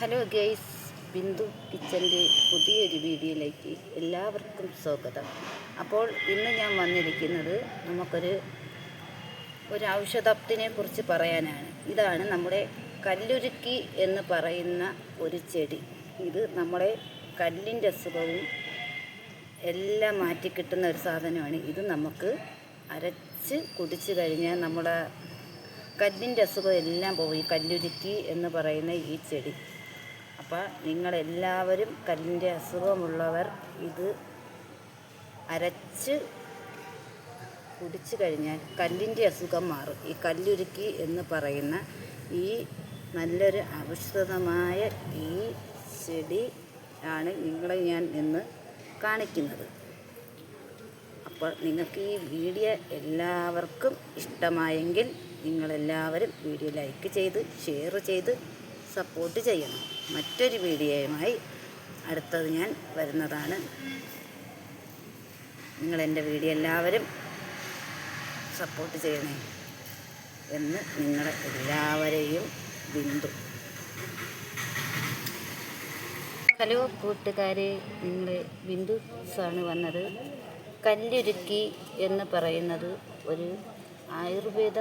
Hello guys Bindu കിച്ചന്റെ പുതിയൊരു വീഡിയോയിലേക്ക് എല്ലാവർക്കും സ്വാഗതം. അപ്പോൾ ഇന്ന് ഞാൻ വന്നിരിക്കുന്നത് നമുക്കൊരു ഒരു ഔഷധത്തിനെ കുറിച്ച് പറയാനാണ്. ഇതാണ് നമ്മുടെ കല്ലുരുക്കി എന്ന് പറയുന്ന ഒരു ചെടി. ഇത് നമ്മുടെ കല്ലിന്റെ അസുഖവും എല്ലാം മാറ്റി കിട്ടുന്ന ഒരു സാധനമാണ്. ഇത് നമുക്ക് അരച്ച് കുടിച്ചു കഴിഞ്ഞാൽ നമ്മുടെ കല്ലിന്റെ അസുഖം എല്ലാം പോയി കല്ലുരുക്കി എന്ന് പറയുന്ന ഈ ചെടി. അപ്പോൾ നിങ്ങളെല്ലാവരും കല്ലിന്റെ അസുഖമുള്ളവർ ഇത് അരച്ച് കുടിച്ചു കഴിഞ്ഞാൽ കല്ലിന്റെ അസുഖം മാറും. ഈ കല്ലുരുക്കി എന്ന് പറയുന്ന ഈ നല്ലൊരു ഔഷധമായ ഈ ചെടി ആണ് നിങ്ങളെ ഞാൻ ഇന്ന് കാണിക്കുന്നത്. അപ്പോൾ നിങ്ങൾക്ക് ഈ വീഡിയോ എല്ലാവർക്കും ഇഷ്ടമായെങ്കിൽ നിങ്ങളെല്ലാവരും വീഡിയോ ലൈക്ക് ചെയ്ത് ഷെയർ ചെയ്ത് സപ്പോർട്ട് ചെയ്യണം. മറ്റൊരു വീഡിയോയുമായി അടുത്തത് ഞാൻ വരുന്നതാണ്. നിങ്ങൾ എന്റെ വീഡിയോ എല്ലാവരും സപ്പോർട്ട് ചെയ്യണേ എന്ന് നിങ്ങളെ എല്ലാവരെയും ബിന്ദു. ഹലോ കൂട്ടുകാരെ നിങ്ങൾ ബിന്ദുസാണ് വന്നത്. കല്ലുരുക്കി എന്ന് പറയുന്നത് ഒരു ആയുർവേദ